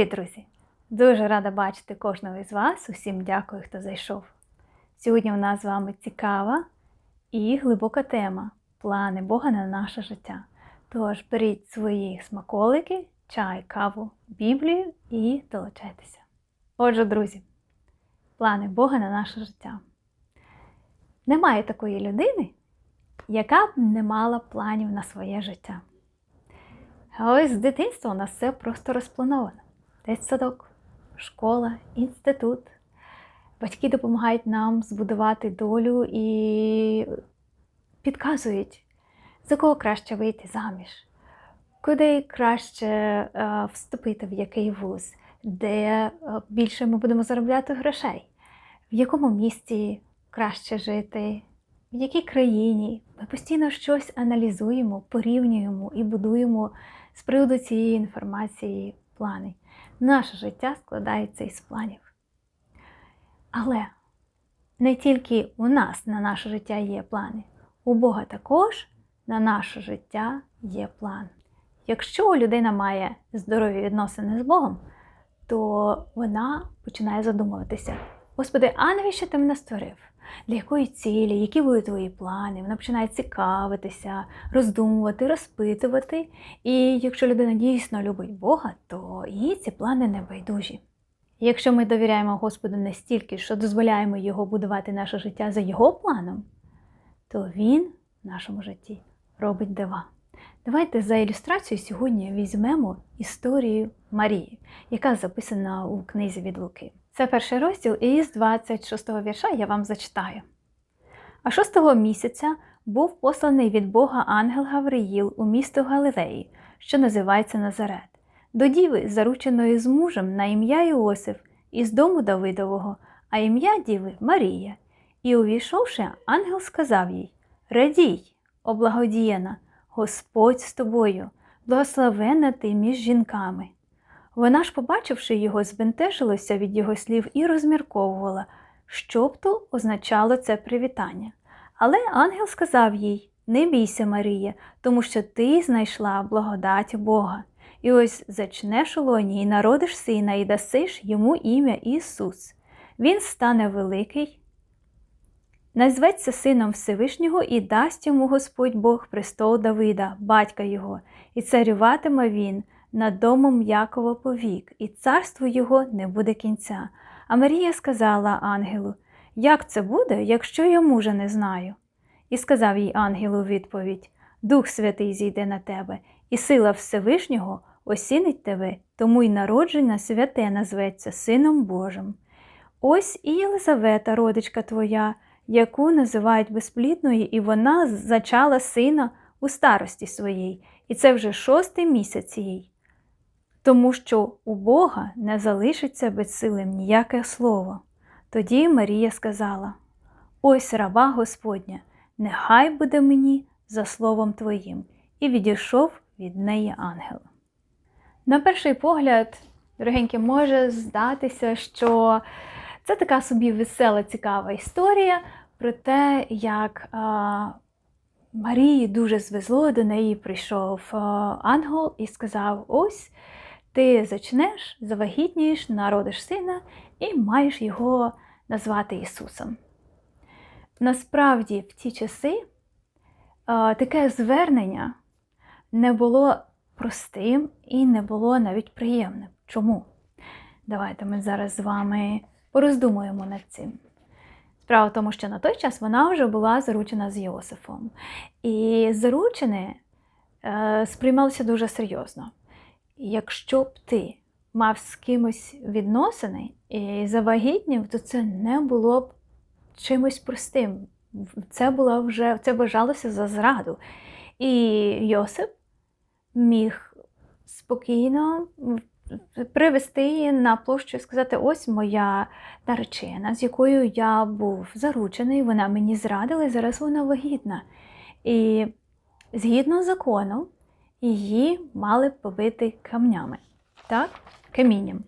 Привіт, друзі! Дуже рада бачити кожного із вас. Усім дякую, хто зайшов. Сьогодні у нас з вами цікава і глибока тема плани Бога на наше життя. Тож беріть свої смаколики, чай, каву, Біблію і долучайтеся. Отже, друзі, плани Бога на наше життя. Немає такої людини, яка б не мала планів на своє життя. А ось з дитинства у нас все просто розплановано. Десь садок, школа, інститут. Батьки допомагають нам збудувати долю і підказують, за кого краще вийти заміж, куди краще е, вступити в який вуз, де е, більше ми будемо заробляти грошей, в якому місті краще жити, в якій країні. Ми постійно щось аналізуємо, порівнюємо і будуємо з приводу цієї інформації плани. Наше життя складається із планів. Але не тільки у нас на наше життя є плани, у Бога також на наше життя є план. Якщо людина має здорові відносини з Богом, то вона починає задумуватися: Господи, а навіщо ти мене створив? Для якої цілі, які були твої плани? Вона починає цікавитися, роздумувати, розпитувати. І якщо людина дійсно любить Бога, то їй ці плани не байдужі. Якщо ми довіряємо Господу настільки, що дозволяємо Його будувати наше життя за Його планом, то Він в нашому житті робить дива. Давайте за ілюстрацію сьогодні візьмемо історію Марії, яка записана у книзі від Луки. Це перший розділ, із 26-го вірша я вам зачитаю. А шостого місяця був посланий від Бога ангел Гавриїл у місто Галилеї, що називається Назарет, до діви, зарученої з мужем на ім'я Іосиф, із дому Давидового, а ім'я діви Марія. І, увійшовши, ангел сказав їй: Радій, облагодіяна, Господь з тобою, благословенна ти між жінками. Вона ж, побачивши його, збентежилася від його слів і розмірковувала, що б то означало це привітання. Але ангел сказав їй: Не бійся, Марія, тому що ти знайшла благодать Бога. І ось зачнеш у лоні і народиш сина, і дасиш йому ім'я Ісус. Він стане великий, назветься сином Всевишнього і дасть йому Господь Бог престол Давида, батька його, і царюватиме він над домом Якова повік, і царству його не буде кінця. А Марія сказала ангелу: Як це буде, якщо я мужа не знаю? І сказав їй ангел у відповідь: Дух Святий зійде на тебе, і сила Всевишнього осінить тебе, тому й народження святе назветься Сином Божим. Ось і Єлизавета, родичка твоя, яку називають безплідною, і вона зачала сина у старості своїй, і це вже шостий місяць їй. Тому що у Бога не залишиться безсилим ніяке слово. Тоді Марія сказала: Ось раба Господня, нехай буде мені за словом Твоїм, і відійшов від неї ангел. На перший погляд, дорогенькі, може здатися, що це така собі весела, цікава історія про те, як а, Марії дуже звезло, до неї прийшов ангел і сказав: Ось ти зачнеш, завагітнієш, народиш сина і маєш його назвати Ісусом. Насправді, в ті часи таке звернення не було простим і не було навіть приємним. Чому? Давайте ми зараз з вами пороздумуємо над цим. Справа в тому, що на той час вона вже була заручена з Йосифом. І заручене сприймалося дуже серйозно. Якщо б ти мав з кимось відносини і завагітнів, то це не було б чимось простим. Це було вже це вважалося за зраду. І Йосип міг спокійно привести її на площу і сказати: ось моя наречена, з якою я був заручений, вона мені зрадила, і зараз вона вагітна. І згідно закону, її мали побити камнями, так? камінням.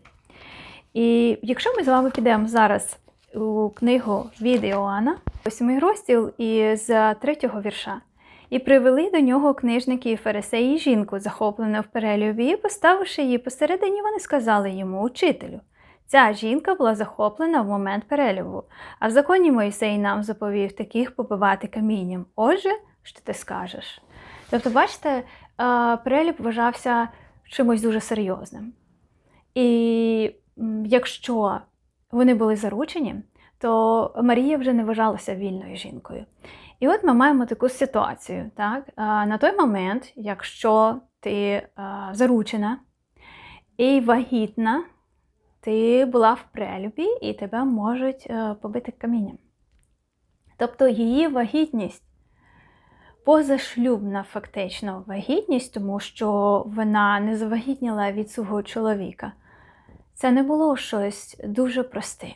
І якщо ми з вами підемо зараз у книгу від Іоанна, восьмий розділ із третього вірша. І привели до нього книжники і фарисеї жінку, захоплену в перелюбі, і поставивши її посередині, вони сказали йому, учителю. Ця жінка була захоплена в момент перелюбу, а в законі Мойсей нам заповів таких побивати камінням. Отже, що ти скажеш? Тобто, бачите, е, перелюб вважався чимось дуже серйозним. І якщо вони були заручені, то Марія вже не вважалася вільною жінкою. І от ми маємо таку ситуацію. Так? На той момент, якщо ти заручена і вагітна, ти була в прелюбі і тебе можуть побити камінням. Тобто її вагітність позашлюбна фактично вагітність, тому що вона не завагітніла від свого чоловіка. Це не було щось дуже просте.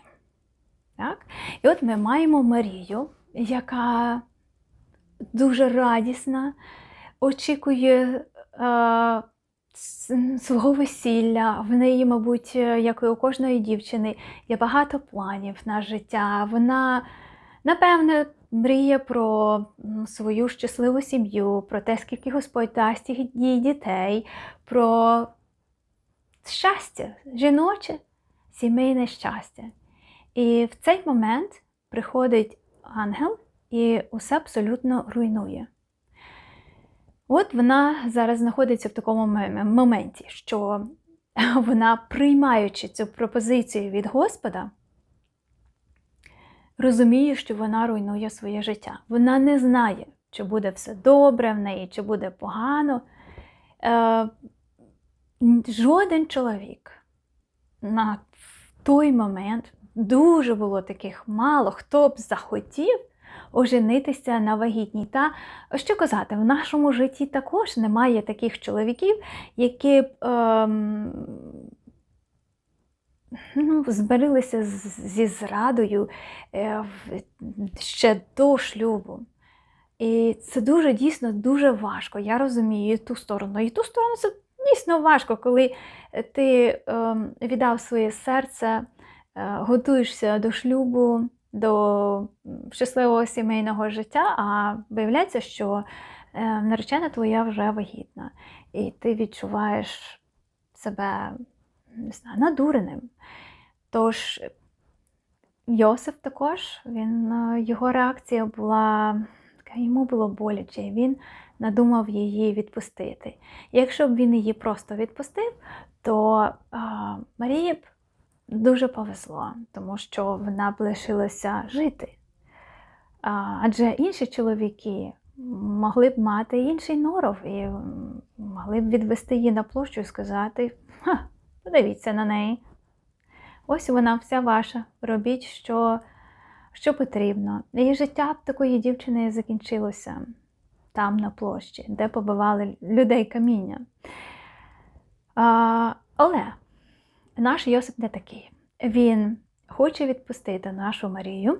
Так? І от ми маємо Марію, яка дуже радісна, очікує е, свого весілля. В неї, мабуть, як і у кожної дівчини, є багато планів на життя. Вона, напевне, мріє про свою щасливу сім'ю, про те, скільки Господь дасть їй дітей, про щастя, жіноче, сімейне щастя. І в цей момент приходить ангел і усе абсолютно руйнує. От вона зараз знаходиться в такому моменті, що вона, приймаючи цю пропозицію від Господа, розуміє, що вона руйнує своє життя. Вона не знає, чи буде все добре в неї, чи буде погано. Е, Жоден чоловік на той момент дуже було таких мало, хто б захотів оженитися на вагітній. Та що казати, в нашому житті також немає таких чоловіків, які б ем, ну, зберилися зі зрадою е, ще до шлюбу. І це дуже дійсно дуже важко. Я розумію ту сторону. І ту сторону це дійсно важко, коли ти е, віддав своє серце, е, готуєшся до шлюбу, до щасливого сімейного життя, а виявляється, що е, наречена твоя вже вагітна, і ти відчуваєш себе не знаю, надуреним. Тож Йосиф також, він, е, його реакція була, йому було боляче, він надумав її відпустити. якщо б він її просто відпустив, то а, Марії б дуже повезло, тому що вона б лишилася жити. А, адже інші чоловіки могли б мати інший норов і могли б відвести її на площу і сказати: Ха, подивіться на неї. Ось вона вся ваша. Робіть, що що потрібно. І життя б такої дівчини закінчилося там на площі, де побивали людей каміння. А, Але наш Йосип не такий. Він хоче відпустити нашу Марію.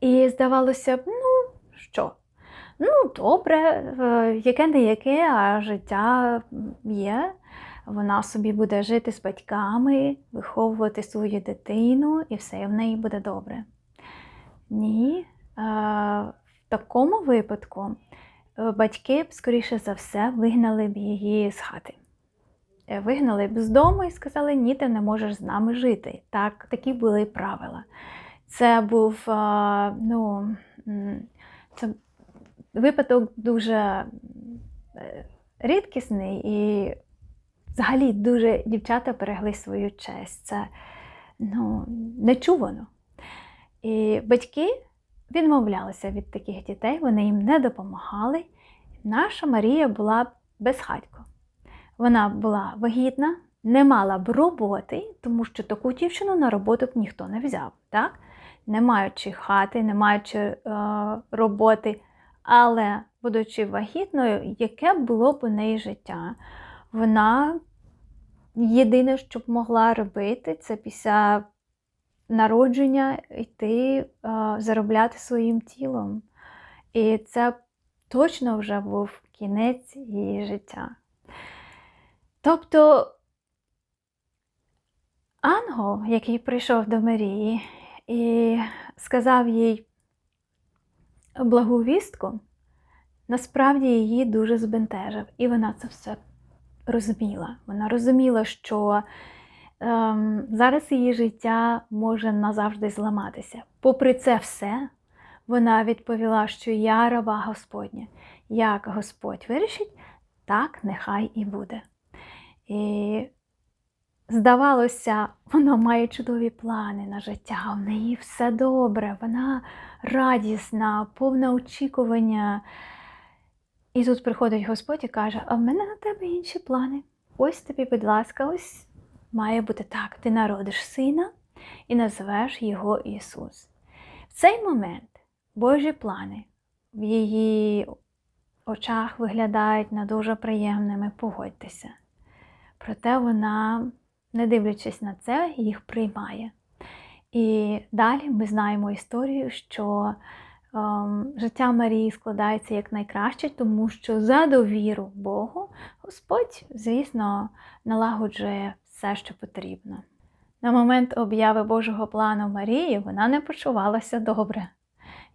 І здавалося б, ну що? Ну, добре, е, яке не яке, а життя є. Вона собі буде жити з батьками, виховувати свою дитину, і все в неї буде добре. Ні, в такому випадку е, батьки б, скоріше за все, вигнали б її з хати. Е, вигнали б з дому і сказали, ні, ти не можеш з нами жити. Так, Такі були правила. Це був ну, це випадок дуже е, рідкісний і взагалі дуже дівчата берегли свою честь. Це ну, нечувано. І батьки відмовлялися від таких дітей, вони їм не допомагали. Наша Марія була безхатько. Вона була вагітна, не мала б роботи, тому що таку дівчину на роботу б ніхто не взяв. так? Не маючи хати, не маючи е, роботи, але, будучи вагітною, яке було б у неї життя? Вона єдине, що б могла робити, це після народження йти е, заробляти своїм тілом. І це точно вже був кінець її життя. Тобто ангел, який прийшов до Марії і сказав їй благу вістку, насправді її дуже збентежив, і вона це все розуміла. Вона розуміла, що ем, зараз її життя може назавжди зламатися. Попри це все, вона відповіла, що я раба Господня. Як Господь вирішить, так нехай і буде. І здавалося, вона має чудові плани на життя, в неї все добре, вона радісна, повна очікування. І тут приходить Господь і каже: А в мене на тебе інші плани. Ось тобі, будь ласка, ось має бути так: ти народиш сина і назвеш його Ісус. В цей момент Божі плани в її очах виглядають не дуже приємними, погодьтеся. Проте вона, не дивлячись на це, їх приймає. І далі ми знаємо історію, що життя Марії складається як найкраще, тому що за довіру Богу Господь, звісно, налагоджує все, що потрібно. На момент обяви Божого плану Марії вона не почувалася добре.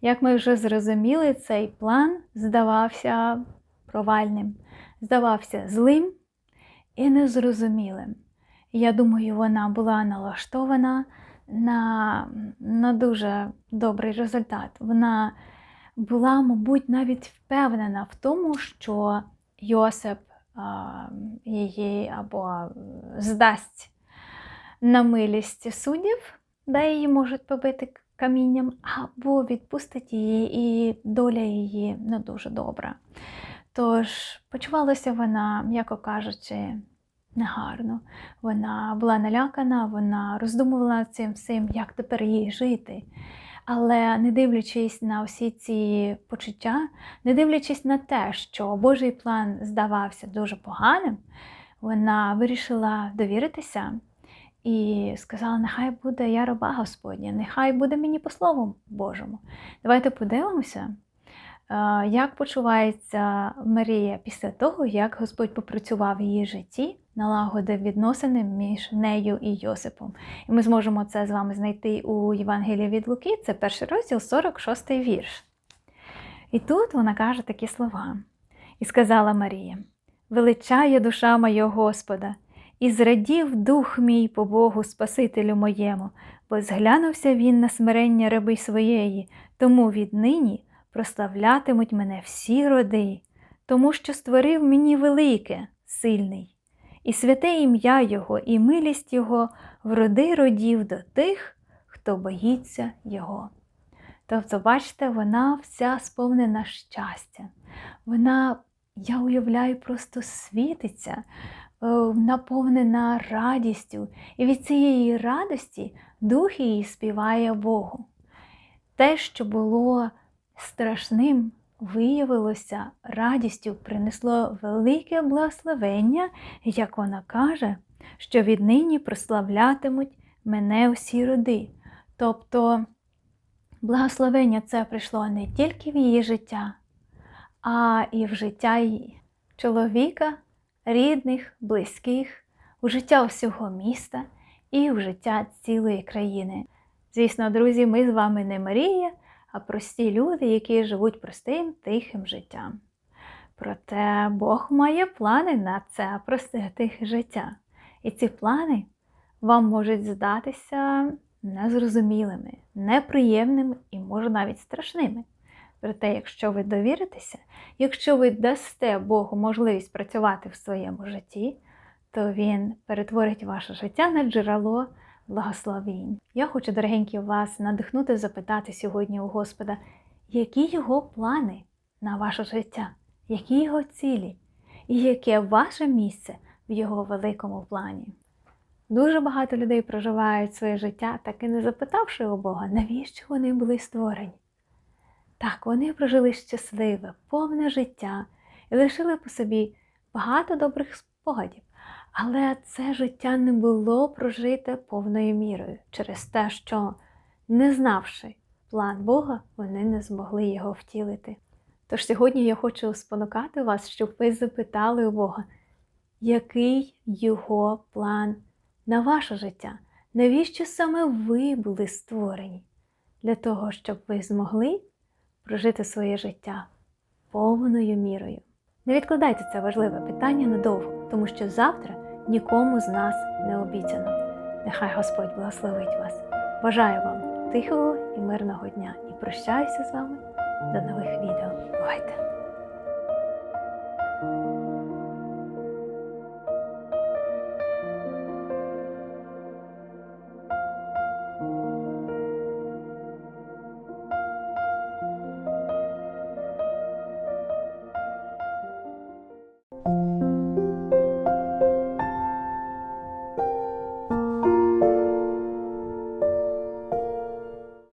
Як ми вже зрозуміли, цей план здавався провальним, здавався злим і незрозумілим. Я думаю, вона була налаштована на, на дуже добрий результат. Вона була, мабуть, навіть впевнена в тому, що Йосип її або здасть на милість суддів, де її можуть побити камінням, або відпустить її, і доля її не дуже добра. Тож почувалася вона, м'яко кажучи, негарно. Вона була налякана, вона роздумувала цим всім, як тепер їй жити. Але не дивлячись на всі ці почуття, не дивлячись на те, що Божий план здавався дуже поганим, вона вирішила довіритися і сказала: Нехай буде я раба Господня, нехай буде мені по Слову Божому. Давайте подивимося, як почувається Марія після того, як Господь попрацював в її житті, налагодив відносини між нею і Йосипом. І ми зможемо це з вами знайти у Євангелії від Луки, це перший розділ, 46 вірш. І тут вона каже такі слова. І сказала Марія: Величає душа моя Господа, і зрадів дух мій по Богу Спасителю моєму, бо зглянувся він на смирення раби своєї, тому віднині прославлятимуть мене всі роди, тому що створив мені велике, сильний, і святе ім'я Його, і милість Його в роди родів до тих, хто боїться Його. Тобто, бачите, вона вся сповнена щастя. Вона, я уявляю, просто світиться, е, наповнена радістю, і від цієї радості дух її співає Богу. Те, що було страшним, виявилося радістю, принесло велике благословення, як вона каже, що віднині прославлятимуть мене всі роди. Тобто благословення це прийшло не тільки в її життя, а і в життя її чоловіка, рідних, близьких, у життя всього міста і в життя цілої країни. Звісно, друзі, ми з вами не Марія, а прості люди, які живуть простим, тихим життям. Проте Бог має плани на це просте тихе життя. І ці плани вам можуть здатися незрозумілими, неприємними і, може, навіть страшними. Проте, якщо ви довіритеся, якщо ви дасте Богу можливість працювати в своєму житті, то Він перетворить ваше життя на джерело благословінь. Я хочу, дорогенькі, вас надихнути запитати сьогодні у Господа, які його плани на ваше життя, які його цілі, і яке ваше місце в його великому плані. Дуже багато людей проживають своє життя, так і не запитавши у Бога, навіщо вони були створені. Так, вони прожили щасливе, повне життя і лишили по собі багато добрих спогадів. Але це життя не було прожите повною мірою через те, що, не знавши план Бога, вони не змогли його втілити. Тож сьогодні я хочу спонукати вас, щоб ви запитали у Бога, який його план на ваше життя? Навіщо саме ви були створені? Для того, щоб ви змогли прожити своє життя повною мірою. Не відкладайте це важливе питання надовго, тому що завтра нікому з нас не обіцяно. Нехай Господь благословить вас. Бажаю вам тихого і мирного дня і прощаюся з вами до нових відео. Бувайте!